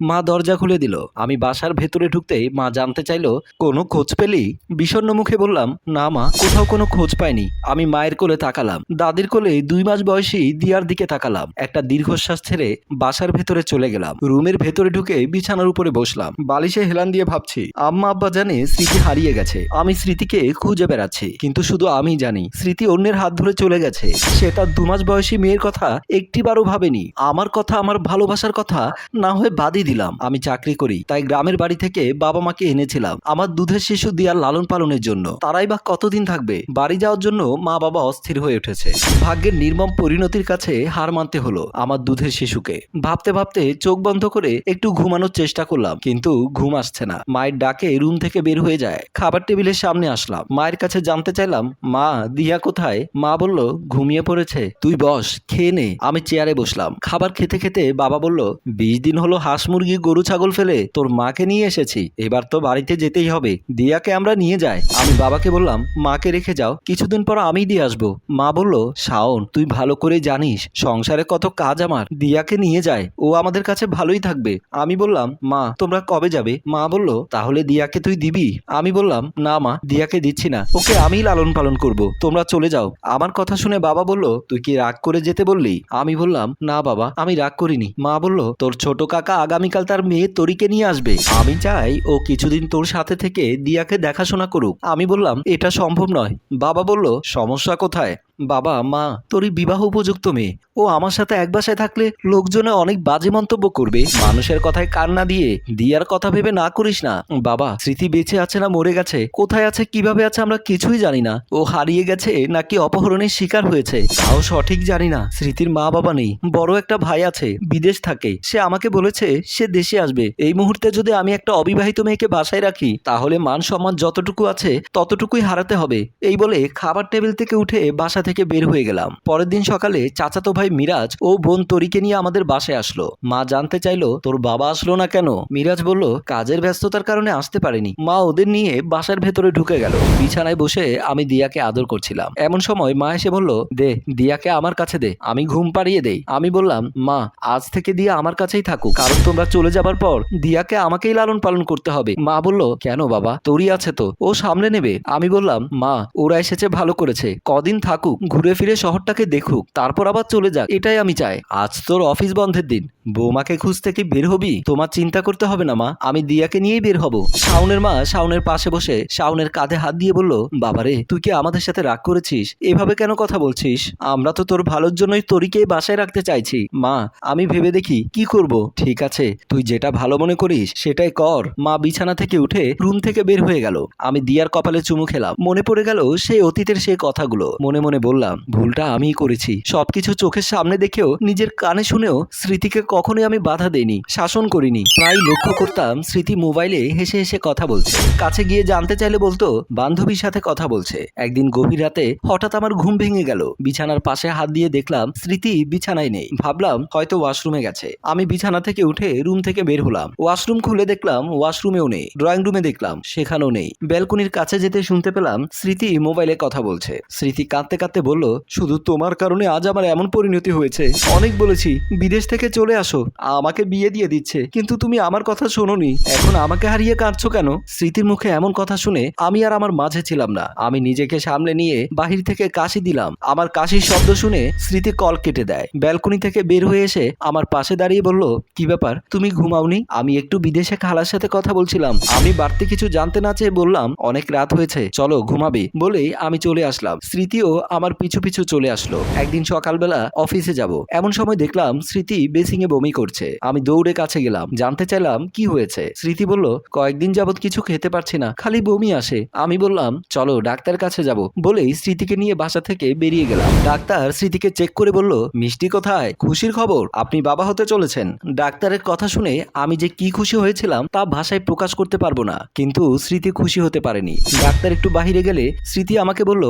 মা দরজা খুলে দিল। আমি বাসার ভেতরে ঢুকতেই মা জানতে চাইলো, কোনো খোঁজ পেলি? বিষণ্ণ মুখে বললাম, না মা, কোথাও কোনো খোঁজ পাইনি। আমি মায়ের কোলে তাকালাম। দাদির কোলে দুই মাস বয়সী দিয়ার দিকে তাকালাম। একটা দীর্ঘশ্বাস ছেড়ে বাসার ভেতরে চলে গেলাম। রুমের ভেতরে ঢুকে বিছানার উপরে বসলাম। বালিশে হেলান দিয়ে ভাবছি, আম্মা আব্বা জানে স্মৃতি হারিয়ে গেছে। আমি স্মৃতিকে খুঁজে বেড়াচ্ছি। কিন্তু শুধু আমি জানি, স্মৃতি অন্যের হাত ধরে চলে গেছে। সে তার দু মাস বয়সী মেয়ের কথা একটিবারও ভাবেনি। আমার কথা, আমার ভালোবাসার কথা না হয়ে বাদই দিলাম। আমি চাকরি করি, তাই গ্রামের বাড়ি থেকে বাবা মাকে এনেছিলাম। আমার দুধের শিশু দিয়ার লালন পালনের জন্য। তারাই বা কতদিন থাকবে? বাড়ি যাওয়ার জন্য মা বাবা অস্থির হয়ে উঠেছে। ভাগ্যের নির্মম পরিণতির কাছে হার মানতে হলো আমার দুধের শিশুকে। ভাবতে ভাবতে চোখ বন্ধ করে একটু ঘুমানোর চেষ্টা করলাম, কিন্তু ঘুম আসছে না। মায়ের ডাকে রুম থেকে বের হয়ে যায়। খাবার টেবিলের সামনে আসলাম। মায়ের কাছে জানতে চাইলাম, মা, দিয়া কোথায়? মা বলল, ঘুমিয়ে পড়েছে। তুই বস, খেয়ে নে। আমি চেয়ারে বসলাম। খাবার খেতে খেতে বাবা বলল, বিশ দিন হলো হাঁস মুরগি গরু ছাগল ফেলে তোর মাকে নিয়ে এসেছি। এবার তো বাড়িতে যেতেই হবে। দিয়াকে আমরা নিয়ে যাই। আমি বাবাকে বললাম, মাকে রেখে যাও। কিছুদিন পর আমি দিয়ে আসব। মা বলল, শাওন, তুই ভালো করে জানিস, সংসারে কত কাজ আমার। দিয়াকে নিয়ে যায় ও আমাদের কাছে ভালোই থাকবে। আমি বললাম, মা, তোমরা কবে যাবে? মা বলল, তাহলে দিয়াকে তুই দিবি। আমি বললাম, না মা, দিয়াকে দিচ্ছি না। ওকে আমিই লালন পালন করব। তোমরা চলে যাও। আমার কথা শুনে বাবা বলল, তুই কি রাগ করে যেতে বললি? আমি বললাম, না বাবা, আমি রাগ করিনি। মা বলল, তোর ছোট কাকা আগামীকাল তার মেয়ে তরিকে নিয়ে আসবে। আমি চাই ও কিছুদিন তোর সাথে থেকে দিয়াকে দেখাশোনা করুক। আমি বললাম, এটা সম্ভব নয়। বাবা বলল, সমস্যা কোথায়? বাবা, মা তোরই বিবাহ উপযুক্ত মেয়ে। ও আমার সাথে এক বাসায় থাকলে লোকজনে অনেক বাজে মন্তব্য করবে। মানুষের কথায় কান না দিয়ে দিয়ার কথা ভেবে না করিস না। বাবা, স্মৃতি বেঁচে আছে না মরে গেছে? কোথায় আছে, কীভাবে আছে আমরা কিছুই জানি না। ও হারিয়ে গেছে নাকি অপহরণের শিকার হয়েছে? তাও সঠিক জানি না। স্মৃতির মা বাবা নেই। বড় একটা ভাই আছে, বিদেশ থাকে। সে আমাকে বলেছে সে দেশে আসবে। এই মুহূর্তে যদি আমি একটা অবিবাহিত মেয়েকে বাসায় রাখি, তাহলে মান সম্মান যতটুকু আছে ততটুকুই হারাতে হবে। এই বলে খাবার টেবিল থেকে উঠে বাসা থেকে বের হয়ে গেলাম। পরের দিন সকালে চাচাতো ভাই মিরাজ ও বোন তরিকে নিয়ে আমাদের বাসায় আসলো। মা জানতে চাইলো, তোর বাবা আসলো না কেন? মিরাজ বলল, কাজের ব্যস্ততার কারণে আসতে পারেনি। মা ওদের নিয়ে বাসার ভেতরে ঢুকে গেল। বিছানায় বসে আমি দিয়াকে আদর করছিলাম। এমন সময় মা এসে বলল, দে, দিয়াকে আমার কাছে দে, আমি ঘুম পাড়িয়ে দেই। আমি বললাম, মা, আজ থেকে দিয়া আমার কাছেই থাকুক, কারণ তোমরা চলে যাবার পর দিয়াকে আমাকেই লালন পালন করতে হবে। মা বলল, কেন বাবা? তোরই আছে তো, ও সামলে নেবে। আমি বললাম, মা, ওরা এসেছে ভালো করেছে, কদিন থাকুক। ঘুরে ফিরে শহরটাকে দেখুক, তারপর আবার চলে যাক, এটাই আমি চাই। আজ তোর অফিস বন্ধের দিন। বৌমাকে খুঁজতে কি বের হবি? তোমার চিন্তা করতে হবে না, মা। আমি দিয়াকে নিয়েই বের হব। শাওনের মা শাওনের পাশে বসে শাওনের কাঁধে হাত দিয়ে বলল, বাবারে, তুই কি আমাদের সাথে রাগ করেছিস? এভাবে কেন কথা বলছিস? আমরা তো তোর ভালোর জন্যই তরিকে বাসায় রাখতে চাইছি। মা, আমি ভেবে দেখি, কি করব? ঠিক আছে, তুই যেটা ভালো মনে করিস, সেটাই কর। মা বিছানা থেকে উঠে রুম থেকে বের হয়ে গেল। আমি দিয়ার কপালে চুমু খেলাম। মনে পড়ে গেল সেই অতীতের সেই কথাগুলো। মনে মনে বললাম, ভুলটা আমিই করেছি। সবকিছু চোখের সামনে দেখেও, নিজের কানে শুনেও স্মৃতিকে কখনোই আমি বাধা দেইনি, শাসন করিনি। প্রায় লক্ষ্য করতাম স্মৃতি মোবাইলে হেসে হেসে কথা বলছে। কাছে গিয়ে জানতে চাইলে বলতো, বান্ধবীর সাথে কথা বলছে। একদিন গভীর রাতে হঠাৎ আমার ঘুম ভেঙে গেল। বিছানার পাশে হাত দিয়ে দেখলাম স্মৃতি বিছানায় নেই। ভাবলাম হয়তো ওয়াশরুমে গেছে। আমি বিছানা থেকে উঠে রুম থেকে বের হলাম। ওয়াশরুম খুলে দেখলাম ওয়াশরুমেও নেই। ড্রয়িং রুমে দেখলাম সেখানেও নেই। ব্যালকনির কাছে যেতে শুনতে পেলাম স্মৃতি মোবাইলে কথা বলছে। স্মৃতি কাঁদতে কাঁদতে বলল, শুধু তোমার কারণে আজ আমার এমন পরিণতি হয়েছে। অনেক বলেছি, বিদেশ থেকে চলে আসো। আমাকে বিয়ে দিয়ে দিচ্ছে। কিন্তু তুমি আমার কথা শোনোনি। এখন আমাকে হারিয়ে কাঁদছো কেন? স্মৃতির মুখে এমন কথা শুনে আমি আর আমার মাঝে ছিলাম না। আমি নিজেকে সামলে নিয়ে বাহির থেকে কাশি দিলাম। আমার কাশির শব্দ শুনে স্মৃতি কল কেটে দেয়। ব্যালকনি থেকে বের হয়ে এসে আমার পাশে দাঁড়িয়ে বলল, কি ব্যাপার? তুমি ঘুমাওনি? আমি একটু বিদেশে খালার সাথে কথা বলছিলাম। আমি বাড়তি কিছু জানতে না চেয়ে বললাম, অনেক রাত হয়েছে, চলো ঘুমাবে। বলেই আমি চলে আসলাম। স্মৃতিও আমার পিছু পিছু চলে আসলো। একদিন সকালবেলা অফিসে যাব। এমন সময় দেখলাম স্মৃতি বেসিং বমি করছে। আমি দৌড়ে কাছে গেলাম। জানতে চাইলাম, কি হয়েছে? স্মৃতি বলল, কয়েকদিন যাবৎ কিছু খেতে পারছি না, খালি বমি আসে। আমি বললাম, চলো, ডাক্তার কাছে যাব। বলেই স্মৃতিকে নিয়ে বাসা থেকে বেরিয়ে গেলাম। ডাক্তার স্মৃতিকে চেক করে বলল, মিষ্টি কোথায়? খুশির খবর? আপনি বাবা হতে চলেছেন। ডাক্তারের কথা শুনে আমি যে কি খুশি হয়েছিলাম, তা ভাষায় প্রকাশ করতে পারব না। কিন্তু স্মৃতি খুশি হতে পারেনি। ডাক্তার একটু বাহিরে গেলে স্মৃতি আমাকে বলল,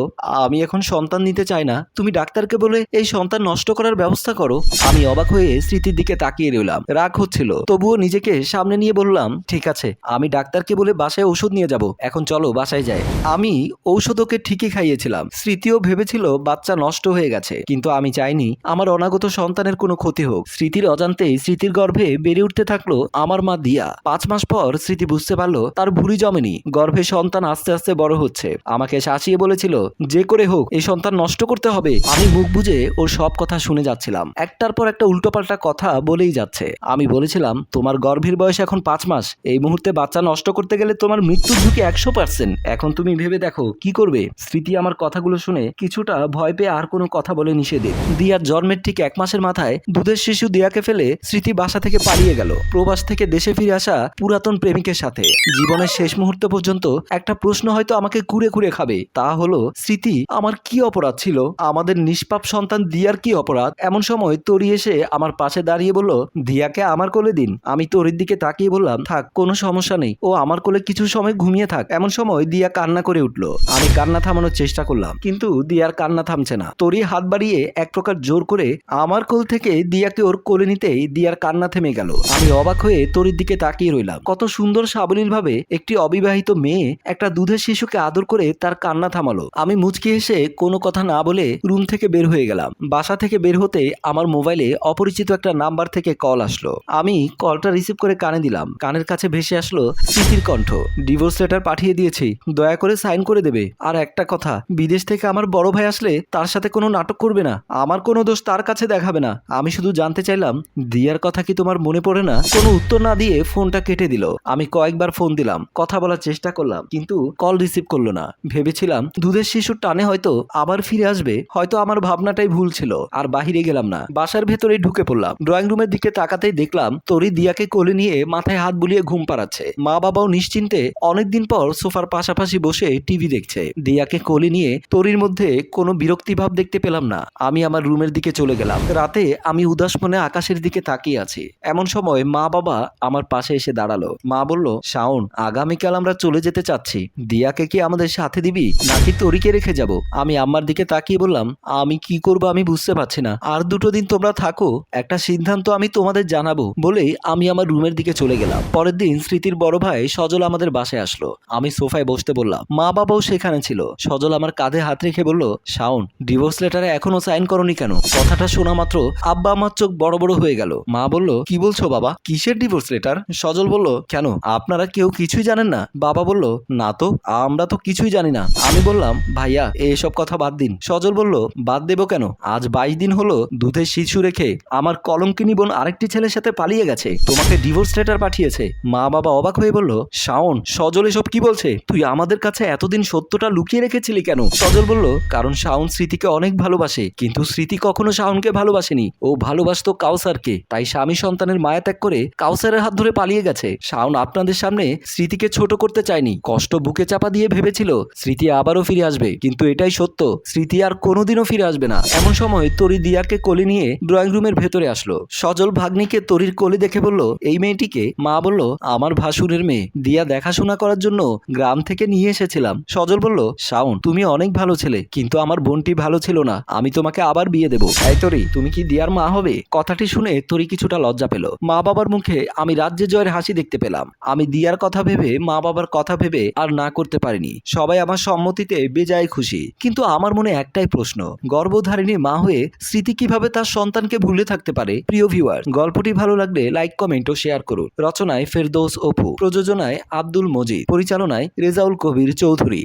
আমি এখন সন্তান নিতে চাই না। তুমি ডাক্তারকে বলে এই সন্তান নষ্ট করার ব্যবস্থা করো। আমি অবাক হয়ে স্মৃতির দিকে দিকে তাকিয়ে রইলাম। রাগ হচ্ছিল। তবুও নিজেকে সামনে নিয়ে বললাম, ঠিক আছে, আমি ডাক্তারকে বলে বাসায় ওষুধ নিয়ে যাব। এখন চলো বাসায় যাই। আমি ঔষধ ওকে ঠিকই খাইয়েছিলাম। স্মৃতিও ভেবেছিল বাচ্চা নষ্ট হয়ে গেছে। কিন্তু আমি চাইনি আমার অনাগত সন্তানের কোনো ক্ষতি হোক। স্মৃতির অজান্তেই স্মৃতির গর্ভে বেড়ে উঠতে থাকল আমার মা দিয়া। পাঁচ মাস পর স্মৃতি বুঝতে পারল তার ভুঁড়ি জমেনি। গর্ভে সন্তান আস্তে আস্তে বড় হচ্ছে। আমাকে শাসিয়ে বলেছিল, যে করে হোক, এই সন্তান নষ্ট করতে হবে। আমি মুখ বুঝে ওর সব কথা শুনে যাচ্ছিলাম। একটার পর একটা উল্টোপাল্টা কথা বলেই যাচ্ছে। আমি বলেছিলাম, তোমার গর্ভের বয়স এখন পাঁচ মাস। এই মুহূর্তে বাচ্চা নষ্ট করতে গেলে তোমার মৃত্যুর ঝুঁকি একশো পার্সেন্ট। এখন তুমি ভেবে দেখো, কি করবে? স্মৃতি আমার কথাগুলো শুনে কিছুটা ভয় পেয়ে আর কোনো কথা বলে নিষেধে। দিয়ার জন্মের ঠিক এক মাসের মাথায় দুধের শিশু দিয়াকে ফেলে স্মৃতি বাসা থেকে পালিয়ে গেল। প্রবাস থেকে দেশে ফিরে আসা পুরাতন প্রেমিকের সাথে। জীবনের শেষ মুহূর্ত পর্যন্ত একটা প্রশ্ন হয়তো আমাকে কুড়ে কুড়ে খাবে। তা হলো, স্মৃতি, আমার কি অপরাধ ছিল? আমাদের নিষ্পাপ সন্তান দিয়ার কি অপরাধ? এমন সময় তরি এসে আমার পাশে দাঁড়িয়ে বলল দিয়াকে আমার কোলে দিন। আমি তরির দিকে তাকিয়ে বললাম, থাক, কোনো সমস্যা নেই। ও আমার কোলে কিছু সময় ঘুমিয়ে থাক। এমন সময় দিয়া কান্না করে উঠল। আমি কান্না থামানোর চেষ্টা করলাম, কিন্তু দিয়ার কান্না থামছে না। তরি হাত বাড়িয়ে এক প্রকার জোর করে আমার কোল থেকে দিয়াকে ওর কোলে নিতেই দিয়ার কান্না থেমে গেল। আমি অবাক হয়ে তরির দিকে তাকিয়ে রইলাম। কত সুন্দর সাবলীল ভাবে একটি অবিবাহিত মেয়ে একটা দুধের শিশুকে আদর করে তার কান্না থামালো। আমি মুচকি এসে কোনো কথা না বলে রুম থেকে বের হয়ে গেলাম। বাসা থেকে বের হতে আমার মোবাইলে অপরিচিত একটা নাম্বার থেকে কল আসলো। আমি কলটা রিসিভ করে কানে দিলাম। কানের কাছে ভেসে আসলো স্মৃতির কণ্ঠ। ডিভোর্স লেটার পাঠিয়ে দিয়েছি। দয়া করে সাইন করে দেবে। আর একটা কথা, বিদেশ থেকে আমার বড় ভাই আসলে তার সাথে কোনো নাটক করবে না। আমার কোনো দোষ তার কাছে দেখাবে না। আমি শুধু জানতে চাইলাম, দিয়ার কথা কি তোমার মনে পড়ে না? কোনো উত্তর না দিয়ে ফোনটা কেটে দিল। আমি কয়েকবার ফোন দিলাম। কথা বলার চেষ্টা করলাম, কিন্তু কল রিসিভ করল না। ভেবেছিলাম, দুধের শিশুর টানে হয়তো আবার ফিরে আসবে। হয়তো আমার ভাবনাটাই ভুল ছিল। আর বাহিরে গেলাম না। বাসার ভেতরে ঢুকে পড়লাম। ড্রয়িং রুমের দিকে তাকাতেই দেখলাম তরি দিয়াকে কোলে নিয়ে মাথায় হাত বুলিয়ে ঘুম পাড়াচ্ছে। মা বাবাও নিশ্চিন্তে অনেকদিন পর সোফার পাশাপাশি বসে টিভি দেখছে। দিয়াকে কোলে নিয়ে তরির মধ্যে কোনো বিরক্তি ভাব দেখতে পেলাম না। আমি আমার রুমের দিকে চলে গেলাম। রাতে আমি উদাস মনে আকাশের দিকে তাকিয়ে আছি। এমন সময় মা বাবা আমার পাশে এসে দাঁড়াল। মা বলল, শাওন, আগামীকাল আমরা চলে যেতে চাচ্ছি। দিয়াকে কি আমাদের সাথে দিবি? নাকি তরিকে রেখে যাব? আমি আম্মার দিকে তাকিয়ে বললাম, আমি কি করব আমি বুঝতে পারছি না। আর দুটো দিন তোমরা থাকো, একটা সিদ্ধান্ত আমি তোমাদের জানাব বলেই আমি আমার রুমের দিকে চলে গেলাম। পরের দিন স্মৃতির বড় ভাই সজল আমাদের বাসায় আসলো। আমি সোফায় বসতে বললাম, মা বাবাও সেখানে ছিল। সজল আমার কাঁধে হাত রেখে বলল, শাওন, ডিভোর্স লেটারে এখনও সাইন করনি কেন? কথাটা শোনা মাত্র আব্বা আমার চোখ বড় বড় হয়ে গেল। মা বলল, কি বলছো বাবা? কিসের ডিভোর্স লেটার? সজল বলল, কেন? আপনারা কেউ কিছুই জানেন না? বাবা বলল, না তো, আমরা তো কিছুই জানি না। আমি বললাম, ভাইয়া, এসব কথা বাদ দিন। সজল বলল, বাদ দেবো কেন? আজ বাইশ দিন হলো দুধের শিশু রেখে আমার কলঙ্কিনী বোন আরেকটি ছেলের সাথে পালিয়ে গেছে। তোমাকে ডিভোর্স লেটার পাঠিয়েছে। মা বাবা অবাক হয়ে বলল, শাওন, সজল এসব কি বলছে? তুই আমাদের কাছে এতদিন সত্যটা লুকিয়ে রেখেছিলি কেন? সজল বলল, কারণ শাওন স্মৃতিকে অনেক ভালোবাসে, কিন্তু স্মৃতি কখনো শাওনকে ভালোবাসেনি। ও ভালোবাসতো কাউসারকে, তাই স্বামী সন্তানের মায়া ত্যাগ করে কাউসারের হাত ধরে পালিয়ে গেছে। শাওন আপনাদের সামনে স্মৃতিকে ছোট করতে চায়নি। কষ্ট বুকে চাপা দিয়ে ভেবেছিল, স্মৃতি আবারও ফিরে আসবে। কিন্তু এটাই সত্য, স্মৃতি আর কোনোদিনও ফিরে আসবে না। এমন সময় তরি দিয়াকে কোলে নিয়ে ড্রয়িং রুমের ভেতরে আসলো। সজল ভাগ্নিকে তরির কোলে দেখে বলল, এই মেয়েটিকে? মা বলল, আমার ভাসুরের মেয়ে। দিয়া দেখাশোনা করার জন্য গ্রাম থেকে নিয়ে এসেছিলাম। সজল বলল, শাওন, তুমি অনেক ভালো ছেলে, কিন্তু আমার বোনটি ভালো ছিল না। আমি তোমাকে আবার বিয়ে দেবো। এই তরি, তুমি কি দিয়ার মা হবে? কথাটি শুনে তরি কিছুটা লজ্জা পেল। মা বাবার মুখে আমি রাজ্যে জয়ের হাসি দেখতে পেলাম। আমি দিয়ার কথা ভেবে, মা বাবার কথা ভেবে আর না করতে পারিনি। সবাই আমার সম্মতিতে বেজায় খুশি। কিন্তু আমার মনে একটাই প্রশ্ন, গর্ভধারিণী মা হয়ে স্মৃতি কীভাবে তার সন্তানকে ভুলে থাকতে পারে? প্রিয় ভিউয়ার গল্পটি ভালো লাগলে লাইক কমেন্ট ও শেয়ার করুন। রচনায় ফেরদৌস অপু, প্রযোজনায় আব্দুল মজিদ, পরিচালনায় রেজাউল কবির চৌধুরী।